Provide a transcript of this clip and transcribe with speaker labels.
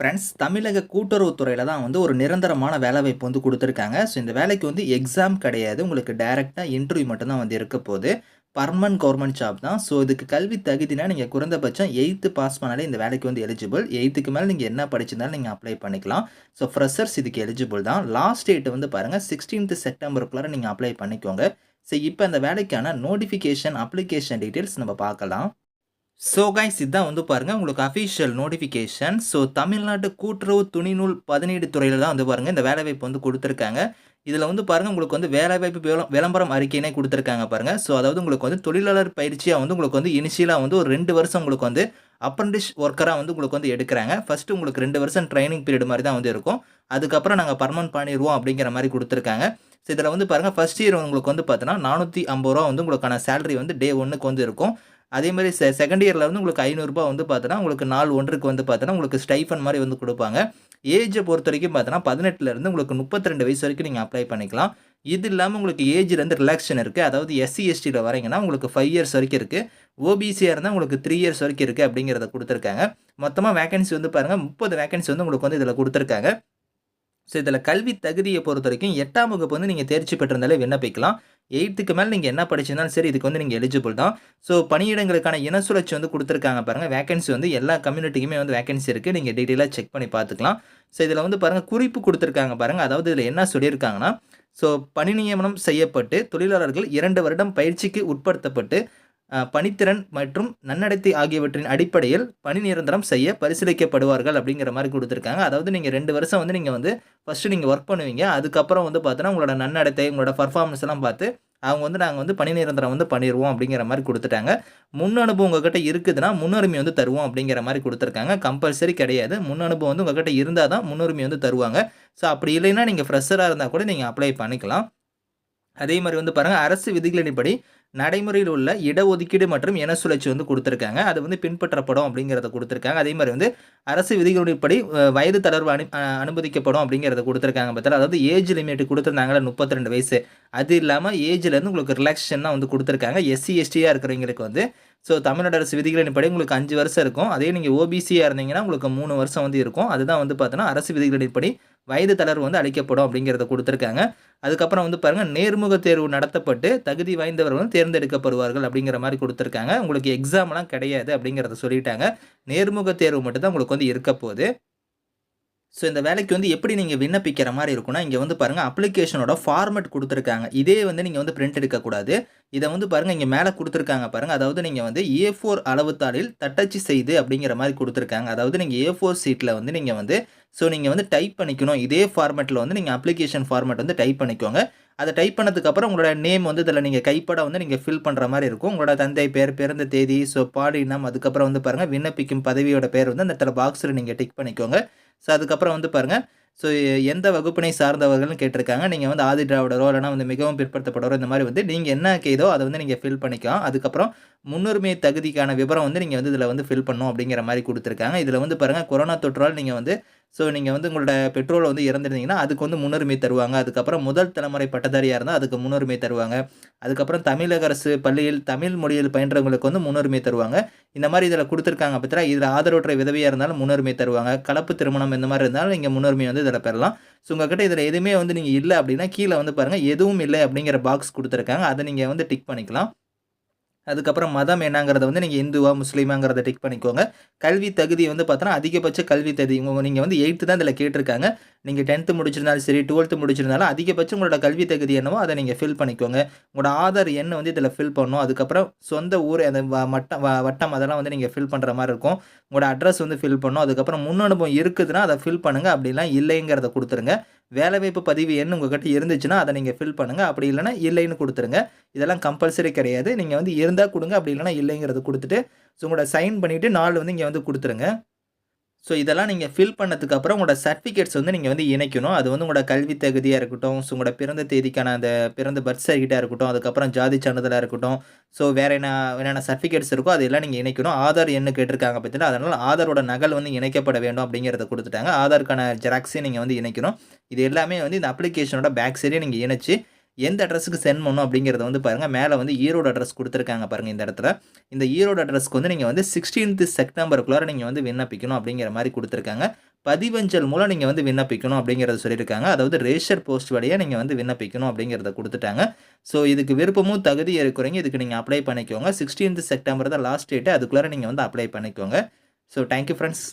Speaker 1: Friends தமிழக கூட்டுறவுத்துறையில் தான் வந்து ஒரு நிரந்தரமான வேலைவாய்ப்பு வந்து கொடுத்துருக்காங்க. ஸோ இந்த வேலைக்கு வந்து எக்ஸாம் கிடையாது. உங்களுக்கு டைரெக்டாக இன்டர்வியூ மட்டும்தான் வந்து இருக்க போகுது. பர்மனன்ட் கவர்மெண்ட் ஜாப் தான். ஸோ இதுக்கு கல்வி தகுதினா நீங்கள் குறைந்தபட்சம் எயித்து பாஸ் பண்ணாலே இந்த வேலைக்கு வந்து எலிஜிபிள் எயித்துக்கு மேலே நீங்கள் என்ன படிச்சிருந்தாலும் நீங்கள் அப்ளை பண்ணிக்கலாம். ஸோ ஃப்ரெஷர்ஸ் இதுக்கு எலிஜிபிள் தான். லாஸ்ட் டேட் வந்து பாருங்கள் சிக்ஸ்டீன்த் செப்டம்பருக்குள்ளார நீங்கள் அப்ளை பண்ணிக்கோங்க. ஸோ இப்போ அந்த வேலைக்கான நோட்டிஃபிகேஷன் அப்ளிகேஷன் டீட்டெயில்ஸ் நம்ம பார்க்கலாம். ஸோ கைஸ் இதுதான் வந்து பாருங்கள் உங்களுக்கு அஃபிஷியல் நோட்டிஃபிகேஷன் ஸோ தமிழ்நாட்டு கூட்டுறவு துணிநூல் பதினீடு துறையில் தான் வந்து பாருங்கள் இந்த வேலைவாய்ப்பு வந்து கொடுத்துருக்காங்க. இதில் வந்து பாருங்கள் உங்களுக்கு வந்து வேலைவாய்ப்பு விளம்பரம் அறிக்கையினே கொடுத்துருக்காங்க பாருங்கள் ஸோ அதாவது உங்களுக்கு வந்து தொழிலாளர் பயிற்சியாக வந்து உங்களுக்கு வந்து இனிஷியலாக வந்து ஒரு ரெண்டு வருஷம் உங்களுக்கு வந்து அப்ரண்டிஸ் ஒர்க்கராக வந்து உங்களுக்கு வந்து எடுக்கிறாங்க. ஃபஸ்ட்டு உங்களுக்கு ரெண்டு வருஷம் ட்ரைனிங் பீரியட் மாதிரி தான் வந்து இருக்கும். அதுக்கப்புறம் நாங்கள் பர்மனன்ட் பண்ணிடுவோம் அப்படிங்கிற மாதிரி கொடுத்துருக்காங்க. ஸோ இதில் வந்து பாருங்கள் ஃபஸ்ட் இயர் உங்களுக்கு வந்து பார்த்தீங்கன்னா நானூற்றி ஐம்பது ரூபா வந்து உங்களுக்கான சேலரி வந்து டே ஒன்றுக்கு வந்து இருக்கும். அதே மாதிரி செ செகண்ட் இயரில் வந்து உங்களுக்கு ஐநூறுரூபா வந்து பார்த்தோன்னா உங்களுக்கு நாள் ஒன்றுக்கு வந்து பார்த்தோன்னா உங்களுக்கு ஸ்டைஃபன் மாதிரி வந்து கொடுப்பாங்க. ஏஜை பொறுத்த வரைக்கும் பார்த்தோன்னா பதினெட்டுலேருந்து உங்களுக்கு முப்பத்தி ரெண்டு வயசு வரைக்கும் நீங்கள் அப்ளை பண்ணிக்கலாம். இது இல்லாமல் உங்களுக்கு ஏஜ்லேருந்து ரிலாக்ஷன் இருக்குது அதாவது எஸ்சி எஸ்டியில் வரீங்கன்னா உங்களுக்கு ஃபைவ் இயர்ஸ் வரைக்கும் இருக்குது ஓபிசியாக இருந்தால் உங்களுக்கு த்ரீ இயர்ஸ் வரைக்கும் இருக்குது அப்படிங்கிறத கொடுத்துருக்காங்க. மொத்தமாக வேகன்சி வந்து பாருங்கள் முப்பது வேகன்சி வந்து உங்களுக்கு வந்து இதில் கொடுத்துருக்காங்க. ஸோ இதில் கல்வி தகுதியை பொறுத்த வரைக்கும் எட்டாம் வகுப்பு வந்து நீங்கள் தேர்ச்சி பெற்றிருந்தாலே விண்ணப்பிக்கலாம். எயித்துக்கு மேலே நீங்கள் என்ன படிச்சிருந்தாலும் சரி இதுக்கு வந்து நீங்கள் எலிஜிபிள் தான். ஸோ பணியிடங்களுக்கான இன சுழற்சி வந்து கொடுத்துருக்காங்க பாருங்கள் வேகன்சி வந்து எல்லா கம்யூனிட்டிக்குமே வந்து வேகன்சி இருக்குது நீங்கள் டீட்டெயிலாக செக் பண்ணி பார்த்துக்கலாம். ஸோ இதில் வந்து பாருங்கள் குறிப்பு கொடுத்துருக்காங்க பாருங்கள் அதாவது இதில் என்ன சொல்லியிருக்காங்கன்னா ஸோ பணி நியமனம் செய்யப்பட்டு தொழிலாளர்கள் இரண்டு வருடம் பயிற்சிக்கு உட்படுத்தப்பட்டு பணித்திறன் மற்றும் நன்னடத்தை ஆகியவற்றின் அடிப்படையில் பணி நிரந்தரம் செய்ய பரிசீலிக்கப்படுவார்கள் அப்படிங்கிற மாதிரி கொடுத்துருக்காங்க. அதாவது நீங்கள் ரெண்டு வருஷம் வந்து நீங்கள் வந்து ஃபஸ்ட்டு நீங்கள் ஒர்க் பண்ணுவீங்க. அதுக்கப்புறம் வந்து பார்த்தோன்னா உங்களோட நன்னடத்தை உங்களோட பர்ஃபார்மன்ஸ் எல்லாம் பார்த்து அவங்க வந்து நாங்கள் வந்து பணி நிரந்தரம் வந்து பண்ணிடுவோம் அப்படிங்கிற மாதிரி கொடுத்துட்டாங்க. முன் அனுபவம் உங்ககிட்ட இருக்குதுன்னா முன்னுரிமை வந்து தருவோம் அப்படிங்கிற மாதிரி கொடுத்துருக்காங்க. கம்பல்சரி கிடையாது. முன் அனுபவம் வந்து உங்ககிட்ட இருந்தால் தான் முன்னுரிமை வந்து தருவாங்க. ஸோ அப்படி இல்லைன்னா நீங்கள் ஃப்ரெஷராக இருந்தால் கூட நீங்கள் அப்ளை பண்ணிக்கலாம். அதே மாதிரி வந்து பாருங்கள் அரசு விதிகளின்படி நடைமுறையில் உள்ள இடஒதுக்கீடு மற்றும் இன சுழற்சி வந்து கொடுத்துருக்காங்க. அது வந்து பின்பற்றப்படும் அப்படிங்கிறத கொடுத்துருக்காங்க. அதே மாதிரி வந்து அரசு விதிகளின்படி வயது தளர்வு அனு அனுமதிக்கப்படும் அப்படிங்கிறத கொடுத்துருக்காங்க. பார்த்தா அதாவது ஏஜ் லிமிட் கொடுத்துருந்தாங்களே முப்பத்தி ரெண்டு வயசு. அது இல்லாமல் ஏஜ்லேருந்து உங்களுக்கு ரிலாக்ஸேஷன் தான் வந்து கொடுத்துருக்காங்க. எஸ்சி எஸ்டியாக இருக்கிறவங்களுக்கு வந்து. ஸோ தமிழ்நாடு அரசு விதிகளின்படி உங்களுக்கு அஞ்சு வருஷம் இருக்கும். அதே நீங்கள் ஓபிசியாக இருந்தீங்கன்னா உங்களுக்கு மூணு வருஷம் வந்து இருக்கும். அதுதான் வந்து பார்த்தோன்னா அரசு விதிகளின்படி வயது தளர்வு வந்து அளிக்கப்படும் அப்படிங்கிறத கொடுத்துருக்காங்க. அதுக்கப்புறம் வந்து பாருங்கள் நேர்முக தேர்வு நடத்தப்பட்டு தகுதி வாய்ந்தவர்கள் வந்து தேர்ந்தெடுக்கப்படுவார்கள் அப்படிங்கிற மாதிரி கொடுத்துருக்காங்க. உங்களுக்கு எக்ஸாம்லாம் கிடையாது அப்படிங்கிறத சொல்லிட்டாங்க. நேர்முக தேர்வு மட்டும்தான் உங்களுக்கு வந்து இருக்க போகுது. ஸோ இந்த வேலைக்கு வந்து எப்படி நீங்கள் விண்ணப்பிக்கிற மாதிரி இருக்குன்னா இங்கே வந்து பாருங்கள் அப்ளிகேஷனோட ஃபார்மேட் கொடுத்துருக்காங்க. இதே வந்து நீங்கள் வந்து பிரிண்ட் எடுக்கக்கூடாது இதை வந்து பாருங்கள் இங்கே மேலே கொடுத்துருக்காங்க பாருங்கள் அதாவது நீங்கள் வந்து ஏ ஃபோர் அளவுத்தாளில் தட்டச்சு செய்து அப்படிங்கிற மாதிரி கொடுத்துருக்காங்க. அதாவது நீங்கள் ஏ ஃபோர் சீட்டில் வந்து நீங்கள் வந்து ஸோ நீங்கள் வந்து டைப் பண்ணிக்கணும். இதே ஃபார்மேட்டில் வந்து நீங்கள் அப்ளிகேஷன் ஃபார்மேட் வந்து டைப் பண்ணிக்கோங்க. அதை டைப் பண்ணதுக்கப்புறம் உங்களோட நேம் வந்து இதில் நீங்கள் கைப்பட வந்து நீங்கள் ஃபில் பண்ணுற மாதிரி இருக்கும். உங்களோட தந்தை பேர் பிறந்த தேதி ஸோ பாடினம் அதுக்கப்புறம் வந்து பாருங்கள் விண்ணப்பிக்கும் பதவியோட பேர் வந்து அந்த இடத்துல பாக்ஸில் நீங்கள் டிக் பண்ணிக்கோங்க. ஸோ அதுக்கப்புறம் வந்து பாருங்கள் ஸோ எந்த வகுப்பினை சார்ந்தவர்கள்னு கேட்டிருக்காங்க. நீங்கள் வந்து ஆதி திராவிடரோ இல்லைனா வந்து மிகவும் பிற்படுத்தப்படுறோ இந்த மாதிரி வந்து நீங்கள் என்ன கேதோ அதை வந்து நீங்கள் ஃபில் பண்ணிக்கலாம். அதுக்கப்புறம் முன்னுரிமை தகுதிக்கான விவரம் வந்து நீங்கள் வந்து இதில் வந்து ஃபில் பண்ணும் அப்படிங்கிற மாதிரி கொடுத்துருக்காங்க. இதில் வந்து பாருங்கள் கொரோனா தொற்றால் நீங்கள் வந்து ஸோ நீங்கள் வந்து உங்களோட பெட்ரோல் வந்து இறந்துருந்தீங்கன்னா அதுக்கு வந்து முன்னுரிமை தருவாங்க. அதுக்கப்புறம் முதல் தலைமுறை பட்டதாரியாக இருந்தால் அதுக்கு முன்னுரிமை தருவாங்க. அதுக்கப்புறம் தமிழக அரசு பள்ளியில் தமிழ் மொழியில் பயின்றவங்களுக்கு வந்து முன்னுரிமை தருவாங்க. இந்த மாதிரி இதில் கொடுத்துருக்காங்க பத்திரா இதில் ஆதரவற்ற விதவையாக இருந்தாலும் முன்னுரிமை தருவாங்க. கலப்பு திருமணம் இந்த மாதிரி இருந்தாலும் நீங்கள் முன்னுரிமை வந்து இதில் பெறலாம். ஸோ உங்ககிட்ட இதில் எதுவுமே வந்து நீங்கள் இல்லை அப்படின்னா கீழே வந்து பாருங்கள் எதுவும் இல்லை அப்படிங்கிற பாக்ஸ் கொடுத்துருக்காங்க. அதை நீங்கள் வந்து டிக் பண்ணிக்கலாம். அதுக்கப்புறம் மதம் என்னங்கிறத வந்து நீங்கள் இந்துவா முஸ்லீமாங்கிறத டிக் பண்ணிக்கோங்க. கல்வி தகுதி வந்து பார்த்தோன்னா அதிகபட்ச கல்வி தகுதி. நீங்கள் வந்து எயித்து தான் இதில் கேட்டிருக்காங்க. நீங்கள் டென்த்து முடிச்சிருந்தாலும் சரி டுவெல்த்து முடிச்சிருந்தாலும் அதிகபட்சம் உங்களோட கல்வி தகுதி என்னவோ அதை நீங்கள் ஃபில் பண்ணிக்கோங்க. உங்களோட ஆதார் எண் வந்து இதில் ஃபில் பண்ணணும். அதுக்கப்புறம் சொந்த ஊர் அந்த வ- மட்டம் வ- வட்டம் அதெல்லாம் வந்து நீங்கள் ஃபில் பண்ணுற மாதிரி இருக்கும். உங்களோட அட்ரஸ் வந்து ஃபில் பண்ணணும். அதுக்கப்புறம் முன் அனுபவம் இருக்குதுன்னா அதை ஃபில் பண்ணுங்கள் அப்படிலாம் இல்லைங்கிறத கொடுத்துருங்க. வேலைவாய்ப்பு பதிவு எண் உங்ககிட்ட இருந்துச்சுன்னா அதை நீங்கள் ஃபில் பண்ணுங்கள் அப்படி இல்லைன்னா இல்லைன்னு கொடுத்துருங்க. இதெல்லாம் கம்பல்சரி கிடையாது. நீங்கள் வந்து இருந்தால் கொடுங்க. அப்படி இல்லைன்னா இல்லைங்கிறத கொடுத்துட்டு ஸோ உங்களோட சைன் பண்ணிவிட்டு நாள் வந்து இங்கே வந்து கொடுத்துருங்க. ஸோ இதெல்லாம் நீங்கள் ஃபில் பண்ணதுக்கு அப்புறம் உங்களோட சர்டிஃபிகேட்ஸ் வந்து நீங்கள் வந்து இணைக்கணும். அது வந்து உங்களோட கல்வி தகுதியாக இருக்கட்டும் ஸோ உங்களோட பிறந்த தேதிக்கான அந்த பிறந்த பர்த் சர்டிஃபிகேட்டாக இருக்கட்டும் அதுக்கப்புறம் ஜாதி சான்றிதழாக இருக்கட்டும் ஸோ வேறு என்ன என்னென்ன சர்டிஃபிகேட்ஸ் இருக்கோ அதெல்லாம் நீங்கள் இணைக்கணும். ஆதார் எண்ணு கேட்டிருக்காங்க பார்த்தீங்கன்னா அதனால் ஆதாரோட நகல் வந்து இணைக்கப்பட வேண்டும் அப்படிங்கிறத கொடுத்துட்டாங்க. ஆதாருக்கான ஜெராக்ஸையும் நீங்கள் வந்து இணைக்கணும். இது எல்லாமே வந்து இந்த அப்ளிகேஷனோட பேக் சைடே நீங்கள் இணைச்சி எந்த அட்ரஸுக்கு சென்ட் பண்ணணும் அப்படிங்கிறத வந்து பாருங்கள் மேலே வந்து ஈரோடு அட்ரஸ் கொடுத்துருக்காங்க பாருங்கள் இந்த இடத்துல. இந்த ஈரோடு அட்ரஸ்க்கு வந்து நீங்கள் வந்து சிக்ஸ்டீன்த் செப்டம்பருக்குள்ளார நீங்கள் வந்து விண்ணப்பிக்கணும் அப்படிங்கிற மாதிரி கொடுத்துருக்காங்க. பதிவஞ்சல் மூலம் நீங்கள் வந்து விண்ணப்பிக்கணும் அப்படிங்கிறத சொல்லியிருக்காங்க. அதாவது ரேஷர் போஸ்ட் வழியாக நீங்கள் வந்து விண்ணப்பிக்கணும் அப்படிங்கிறத கொடுத்துட்டாங்க. ஸோ இதுக்கு விருப்பமும் தகுதி இருக்கிறீங்க. இதுக்கு நீங்கள் அப்ளை பண்ணிக்கோங்க. சிக்ஸ்டீன்த் செப்டம்பர் தான் லாஸ்ட் டேட்டு அதுக்குள்ளார நீங்கள் வந்து அப்ளை பண்ணிக்கோங்க. So thank you friends